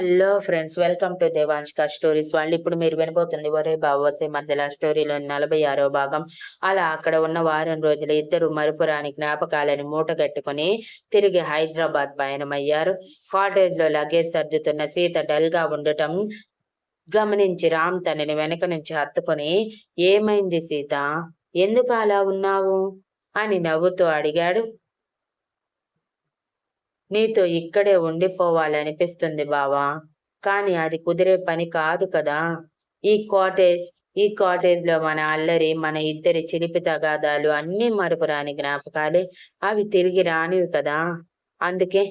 Hello friends welcome to Devanshika stories వాళ్ళు ఇప్పుడు మీరు వినబోతుంది ఒరే బావసే మధ్యలో స్టోరీలో నలభై ఆరో భాగం. అలా అక్కడ ఉన్న వారం రోజులు ఇద్దరు మరుపురాని జ్ఞాపకాలని మూట కట్టుకుని తిరిగి హైదరాబాద్ పయనమయ్యారు. కాటేజ్లో లగేజ్ సర్దుతున్న సీత డల్గా ఉండటం గమనించి రామ్ తనని వెనక నుంచి హత్తుకొని ఏమైంది సీత? ఎందుకు అలా ఉన్నావు? అని నవ్వుతూ అడిగాడు. నీతో ఇక్కడే ఉండిపోవాలనిపిస్తుంది బావా. కానీ అది కుదిరే పని కాదు కదా. ఈ కాటేజ్ ఈ కాటేజ్లో మన అల్లరి మన ఇద్దరి చిలిపి తగాదాలు అన్ని మరపురాని జ్ఞాపకాలే. అవి తిరిగి రానివి కదా. అందుకే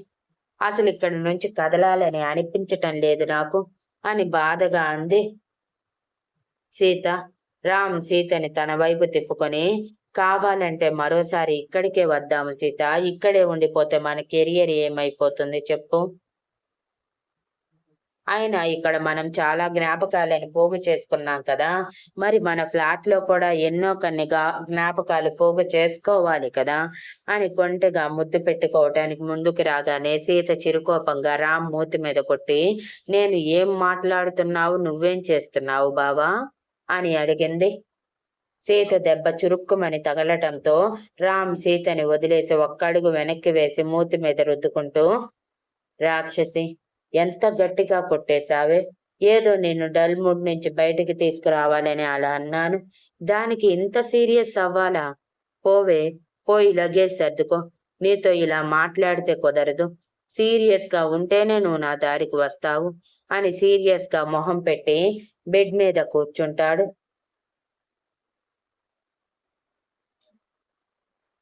అసలు ఇక్కడ నుంచి కదలాలని అనిపించటం లేదు నాకు అని బాధగా అంది సీత. రామ్ సీతని తన వైపు తిప్పుకొని కావాలంటే మరోసారి ఇక్కడికే వద్దాము సీత. ఇక్కడే ఉండిపోతే మన కెరియర్ ఏమైపోతుంది చెప్పు. అయినా ఇక్కడ మనం చాలా జ్ఞాపకాలను పోగు చేసుకున్నాం కదా. మరి మన ఫ్లాట్లో కూడా ఎన్నో కొన్ని జ్ఞాపకాలు పోగు చేసుకోవాలి కదా. అని కొంటగా ముద్దు పెట్టుకోవటానికి ముందుకు రాగానే సీత చిరుకోపంగా రామ్ మూతి మీద కొట్టి నేను ఏం మాట్లాడుతున్నావు? నువ్వేం చేస్తున్నావు బావా? అని అడిగింది. సీత దెబ్బ చురుక్కుమని తగలటంతో రామ్ సీతని వదిలేసి ఒక్కడుగు వెనక్కి వేసి మూతి మీద రుద్దుకుంటూ రాక్షసి ఎంత గట్టిగా కొట్టేశావే? ఏదో నేను డల్ మూడ్ నుంచి బయటికి తీసుకురావాలని అలా అన్నాను. దానికి ఇంత సీరియస్ అవ్వాలా? పోవే పోయి లగేజ్ సర్దుకో. నీతో ఇలా మాట్లాడితే కుదరదు. సీరియస్గా ఉంటేనే నువ్వు నా దారికి వస్తావు అని సీరియస్గా మొహం పెట్టి బెడ్ మీద కూర్చుంటాడు.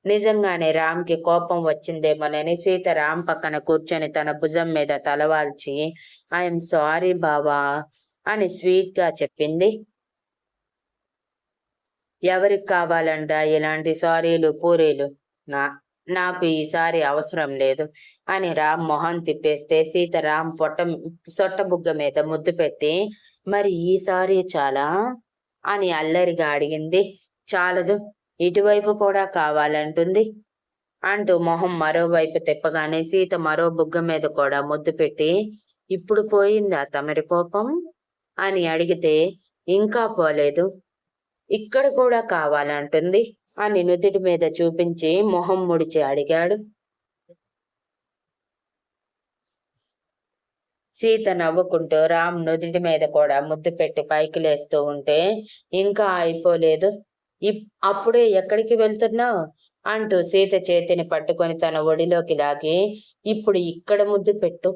నిజంగానే రామ్కి కోపం వచ్చిందేమోనని సీత రామ్ పక్కన కూర్చొని తన భుజం మీద తలవాల్చి ఐఎమ్ సారీ బావా అని స్వీట్గా చెప్పింది. ఎవరికి కావాలంట ఇలాంటి సారీలు పూరీలు? నా నాకు ఈసారి అవసరం లేదు అని రామ్ మొహం తిప్పేస్తే సీత రామ్ పొట్ట సొట్టబుగ్గ మీద ముద్దు పెట్టి మరి ఈసారి చాలా? అని అల్లరిగా అడిగింది. చాలదు ఇటువైపు కూడా కావాలంటుంది అంటూ మొహం మరోవైపు తిప్పగానే సీత మరో బుగ్గ మీద కూడా ముద్దు పెట్టి ఇప్పుడు పోయిందా తమరి కోపం? అని అడిగితే ఇంకా పోలేదు. ఇక్కడ కూడా కావాలంటుంది అని నుదుటి మీద చూపించి మొహం ముడిచి అడిగాడు. సీత నవ్వుకుంటూ రామ్ నుదుటి మీద కూడా ముద్దు పెట్టి పైకి లేస్తూ ఉంటే ఇంకా అయిపోలేదు. అప్పుడే ఎక్కడికి వెళ్తున్నావు? అంటూ సీత చేతిని పట్టుకొని తన ఒడిలోకి లాగి ఇప్పుడు ఇక్కడ ముద్దు పెట్టు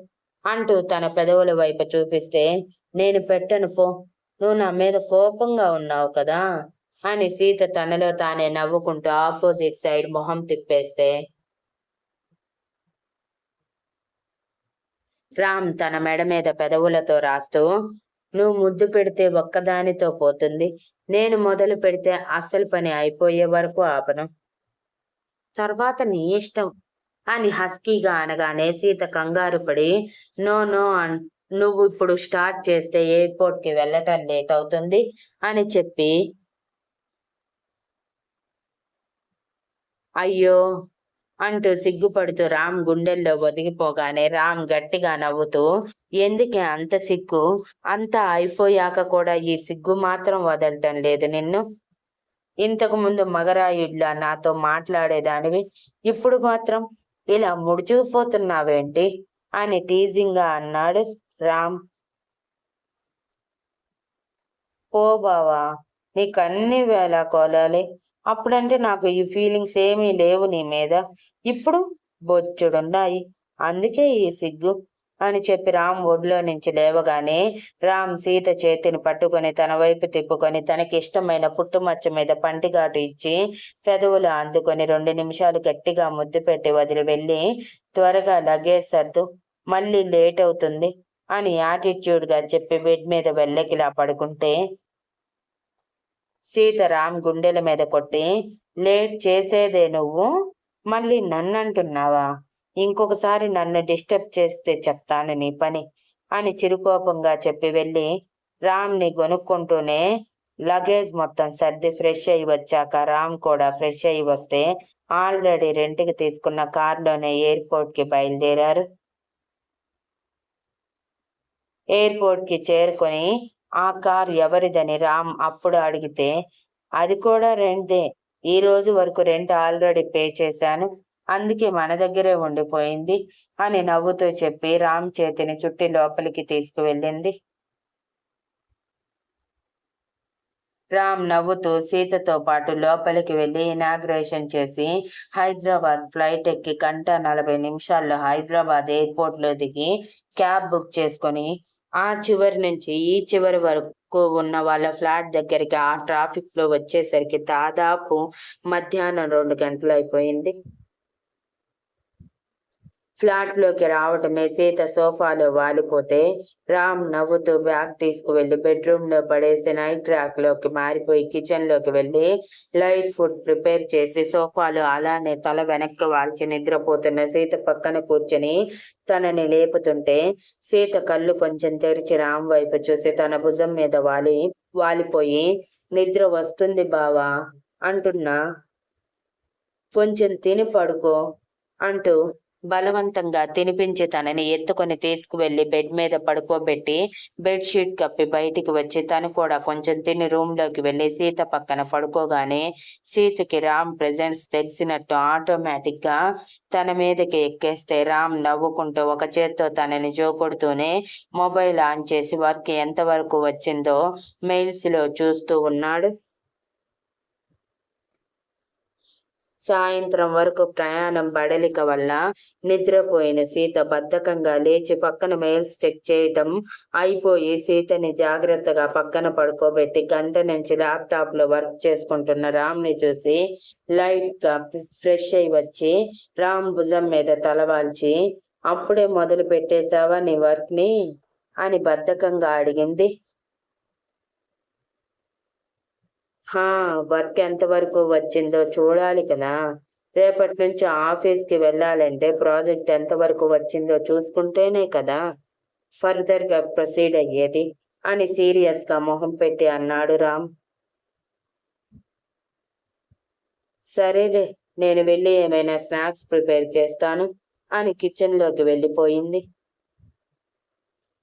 అంటూ తన పెదవుల వైపు చూపిస్తే నేను పెట్టను పో. నువ్వు నా మీద కోపంగా ఉన్నావు కదా అని సీత తనలో తానే నవ్వుకుంటూ ఆపోజిట్ సైడ్ మొహం తిప్పేస్తే రామ్ తన మెడ మీద పెదవులతో రాస్తూ నువ్వు ముద్దు పెడితే ఒక్కదానితో పోతుంది. నేను మొదలు పెడితే అస్సలు పని అయిపోయే వరకు ఆపను. తర్వాత నీ ఇష్టం అని హస్కీగా అనగానే సీత కంగారు పడి నో నో నువ్వు ఇప్పుడు స్టార్ట్ చేస్తే ఎయిర్పోర్ట్కి వెళ్ళటం లేట్ అవుతుంది అని చెప్పి అయ్యో అంటూ సిగ్గుపడుతూ రామ్ గుండెల్లో ఒదిగిపోగానే రామ్ గట్టిగా నవ్వుతూ ఎందుకే అంత సిగ్గు? అంత అయిపోయాక కూడా ఈ సిగ్గు మాత్రం వదలటం లేదు నిన్ను. ఇంతకు ముందు మగరాయుడ్లా నాతో మాట్లాడేదానివి ఇప్పుడు మాత్రం ఇలా ముడిచిపోతున్నావేంటి అని టీజింగ్గా అన్నాడు రామ్. ఓ బావా నీకు అన్ని వేళ కోలాలి. అప్పుడంటే నాకు ఈ ఫీలింగ్స్ ఏమీ లేవు నీ మీద. ఇప్పుడు బొచ్చుడున్నాయి. అందుకే ఈ సిగ్గు అని చెప్పి రామ్ ఒడిలో నుంచి లేవగానే రామ్ సీత చేతిని పట్టుకొని తన వైపు తిప్పుకొని తనకి ఇష్టమైన పుట్టుమచ్చ మీద పంటిఘాటు ఇచ్చి పెదవులు అందుకొని రెండు నిమిషాలు గట్టిగా ముద్దు పెట్టి వదిలి వెళ్ళి త్వరగా లగేజ్ సర్దు మళ్ళీ లేట్ అవుతుంది అని యాటిట్యూడ్గా చెప్పి బెడ్ మీద వెళ్ళకిలా పడుకుంటే సీతారాం గుండెల మీద కొట్టి లేట్ చేసేదే నువ్వు? మళ్ళీ నన్ను అంటున్నావా ఇంకొకసారి నన్ను డిస్టర్బ్ చేస్తే చెప్తాను నీ పని అని చిరుకోపంగా చెప్పి వెళ్ళి రామ్ని కొనుక్కుంటూనే లగేజ్ మొత్తం సర్ది ఫ్రెష్ అయ్యి వచ్చాక రామ్ కూడా ఫ్రెష్ అయ్యి వస్తే ఆల్రెడీ రెంట్కి తీసుకున్న కార్లోనే ఎయిర్పోర్ట్కి బయలుదేరారు. ఎయిర్పోర్ట్కి చేరుకొని ఆ కార్ ఎవరిదని రామ్ అప్పుడు అడిగితే అది కూడా రెంట్దే ఈ రోజు వరకు రెంట్ ఆల్రెడీ పే చేశాను. అందుకే మన దగ్గరే ఉండిపోయింది అని నవ్వుతూ చెప్పి రామ్ చేతిని చుట్టి లోపలికి తీసుకువెళ్ళింది. రామ్ నవ్వుతూ సీతతో పాటు లోపలికి వెళ్ళి ఇనాగ్రేషన్ చేసి హైదరాబాద్ ఫ్లైట్ ఎక్కి గంట నలభై నిమిషాల్లో హైదరాబాద్ ఎయిర్పోర్ట్లో దిగి క్యాబ్ బుక్ చేసుకొని ఆ చివరి నుంచి ఈ చివరి వరకు ఉన్న వాళ్ళ ఫ్లాట్ దగ్గరికి ఆ ట్రాఫిక్లో వచ్చేసరికి దాదాపు మధ్యాహ్నం రెండు గంటలు అయిపోయింది. ఫ్లాట్లోకి రావటమే సీత సోఫాలో వాలిపోతే రామ్ నవ్వుతూ బ్యాగ్ తీసుకువెళ్ళి బెడ్రూమ్లో పడేసి నైట్ ట్రాక్లోకి మారిపోయి కిచెన్లోకి వెళ్ళి లైట్ ఫుడ్ ప్రిపేర్ చేసి సోఫాలో అలానే తల వెనక్కి వాల్చి నిద్రపోతున్న సీత పక్కన కూర్చొని తనని లేపుతుంటే సీత కళ్ళు కొంచెం తెరిచి రామ్ వైపు చూసి తన భుజం మీద వాలి వాలిపోయి నిద్ర వస్తుంది బావా అంటున్నా. కొంచెం తిని పడుకో అంటూ బలవంతంగా తినిపించి తనని ఎత్తుకొని తీసుకువెళ్ళి బెడ్ మీద పడుకోబెట్టి బెడ్ షీట్ కప్పి బయటికి వచ్చి తను కూడా కొంచెం తిని రూమ్లోకి వెళ్ళి సీత పక్కన పడుకోగానే సీతకి రామ్ ప్రెజెన్స్ తెలిసినట్టు ఆటోమేటిక్గా తన మీదకి ఎక్కేస్తే రామ్ నవ్వుకుంటూ ఒక చేత్తో తనని జోకొడుతూనే మొబైల్ ఆన్ చేసి వర్క్ ఎంత వరకు వచ్చిందో మెయిల్స్లో చూస్తూ ఉన్నాడు. సాయంత్రం వరకు ప్రయాణం బడలిక వల్ల నిద్రపోయిన సీత బద్ధకంగా లేచి పక్కన మెయిల్స్ చెక్ చేయటం అయిపోయి సీతని జాగ్రత్తగా పక్కన పడుకోబెట్టి గంట నుంచి ల్యాప్టాప్లో వర్క్ చేసుకుంటున్న రామ్ని చూసి లైట్గా ఫ్రెష్ అయి వచ్చి రామ్ భుజం మీద తలవాల్చి అప్పుడే మొదలు పెట్టేశావా నీ వర్క్ని అని బద్ధకంగా అడిగింది. హా వర్క్ ఎంత వరకు వచ్చిందో చూడాలి కదా. రేపటి నుంచి ఆఫీస్కి వెళ్ళాలంటే ప్రాజెక్ట్ ఎంత వరకు వచ్చిందో చూసుకుంటేనే కదా. ఫర్దర్గా ప్రొసీడ్ అయ్యేది అని సీరియస్గా మొహం పెట్టి అన్నాడు రామ్. సరేలే నేను వెళ్ళి ఏమైనా స్నాక్స్ ప్రిపేర్ చేస్తాను అని కిచెన్లోకి వెళ్ళిపోయింది.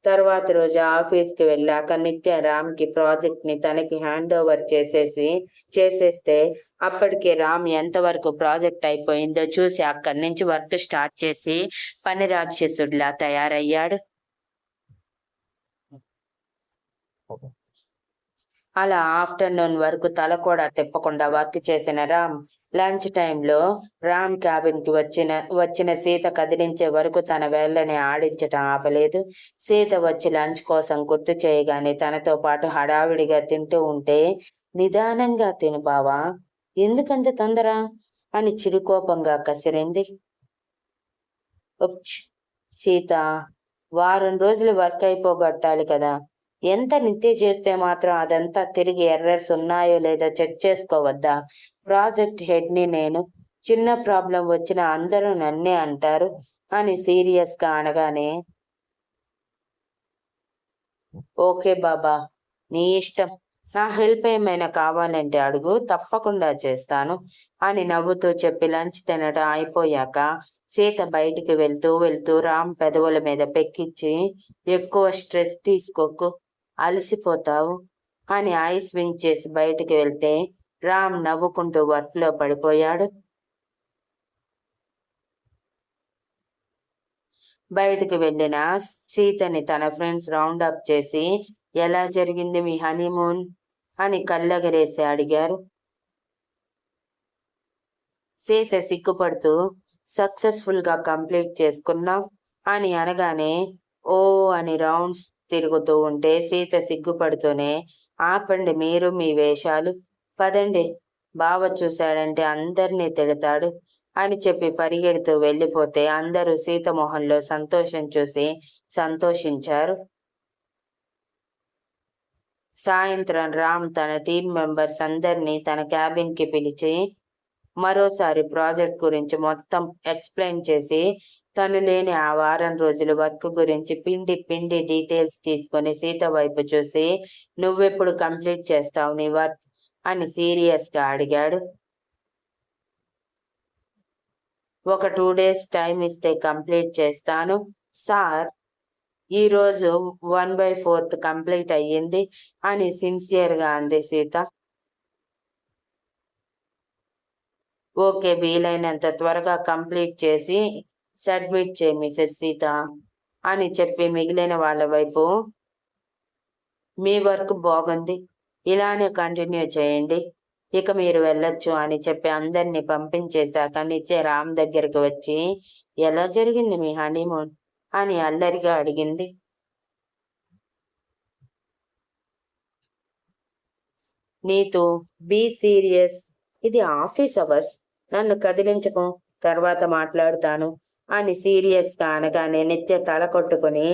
తర్వాత రోజు ఆఫీస్కి వెళ్ళాక నిత్య రామ్కి ప్రాజెక్ట్ని తనకి హ్యాండ్ ఓవర్ చేసేసి చేసేస్తే అప్పటికి రామ్ ఎంత వరకు ప్రాజెక్ట్ అయిపోయిందో చూసి అక్కడి నుంచి వర్క్ స్టార్ట్ చేసి పని రాక్షసుడిలా తయారయ్యాడు. అలా ఆఫ్టర్నూన్ వరకు తల కూడా తిప్పకుండా వర్క్ చేసిన రామ్ లంచ్ టైంలో రామ్ క్యాబిన్కి వచ్చిన వచ్చిన సీత కదిలించే వరకు తన వేళ్ళని ఆడించటం ఆపలేదు. సీత వచ్చి లంచ్ కోసం గుర్తు చేయగానే తనతో పాటు హడావిడిగా తింటూ ఉంటే నిదానంగా తిను బావా. ఎందుకంత తొందర? అని చిరుకోపంగా కసిరింది. సీత. వారం రోజులు వర్క్ అయిపోగొట్టాలి కదా. ఎంత నిత్య చేస్తే మాత్రం అదంతా తిరిగి ఎర్రర్స్ ఉన్నాయో లేదో చెక్ చేసుకోవద్దా? ప్రాజెక్ట్ హెడ్ని నేను చిన్న ప్రాబ్లం వచ్చిన అందరూ నన్నే అంటారు అని సీరియస్గా అనగానే ఓకే బాబా నీ ఇష్టం. నా హెల్ప్ ఏమైనా కావాలంటే అడుగు తప్పకుండా చేస్తాను అని నవ్వుతూ చెప్పి లంచ్ తినడం అయిపోయాక సీత బయటికి వెళ్తూ వెళ్తూ రామ్ పెదవుల మీద పెక్కించి ఎక్కువ స్ట్రెస్ తీసుకోకు. అలసిపోతావు. అని ఐస్ విన్ చేసి బయటికి వెళ్తే రామ్ నవ్వుకుంటూ వర్క్లో పడిపోయాడు. బయటికి వెళ్ళిన సీతని తన ఫ్రెండ్స్ రౌండ్ అప్ చేసి ఎలా జరిగింది మీ హనీమూన్? అని కళ్ళగరేసి అడిగారు. సీత సిగ్గుపడుతూ సక్సెస్ఫుల్గా కంప్లీట్ చేసుకున్నాం అని అనగానే ఓ అని రౌండ్స్ తిరుగుతూ ఉంటే సీత సిగ్గుపడుతూనే ఆపండి మీరు మీ వేషాలు. పదండి. బావ చూశాడంటే అందరినీ తిడతాడు అని చెప్పి పరిగెడుతూ వెళ్ళిపోతే అందరూ సీత మొహంలో సంతోషం చూసి సంతోషించారు. సాయంత్రం రామ్ తన టీం మెంబర్స్ అందరినీ తన క్యాబిన్కి పిలిచి మరోసారి ప్రాజెక్ట్ గురించి మొత్తం ఎక్స్ప్లెయిన్ చేసి తను లేని ఆ వారం రోజులు వర్క్ గురించి పిండి పిండి డీటెయిల్స్ తీసుకొని సీత వైపు చూసి నువ్వెప్పుడు కంప్లీట్ చేస్తావు నీ వర్క్? అని సీరియస్గా అడిగాడు. ఒక టూ డేస్ టైం ఇస్తే కంప్లీట్ చేస్తాను. సార్ ఈరోజు వన్ బై ఫోర్త్ కంప్లీట్ అయ్యింది అని సిన్సియర్గా అంది సీత. ఓకే వీలైనంత త్వరగా కంప్లీట్ చేసి సబ్మిట్ చేయి మిసెస్ సీత అని చెప్పి మిగిలిన వాళ్ళ వైపు మీ వర్క్ బాగుంది ఇలానే కంటిన్యూ చేయండి ఇక మీరు వెళ్ళొచ్చు అని చెప్పి అందరినీ పంపించేశాక నిత్య రామ్ దగ్గరికి వచ్చి ఎలా జరిగింది మీ హనీమూన్? అని అల్లరిగా అడిగింది. నీతు బీ సీరియస్ ఇది ఆఫీస్ అవర్స్. నన్ను కదిలించకు తర్వాత మాట్లాడుతాను అని సీరియస్గా అనగానే నిత్య తల కొట్టుకుని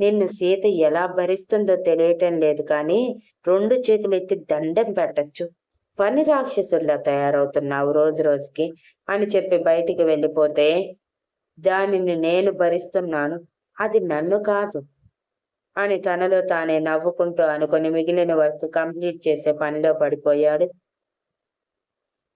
నిన్ను సీత ఎలా భరిస్తుందో తెలియటం లేదు కానీ రెండు చేతులు ఎత్తి దండం పెట్టచ్చు. పని రాక్షసుల్లా తయారవుతున్నావు రోజు రోజుకి అని చెప్పి బయటికి వెళ్ళిపోతే దానిని నేను భరిస్తున్నాను అది నన్ను కాదు అని తనలో తానే నవ్వుకుంటూ అనుకుని మిగిలిన వర్క్ కంప్లీట్ చేసే పనిలో పడిపోయాడు.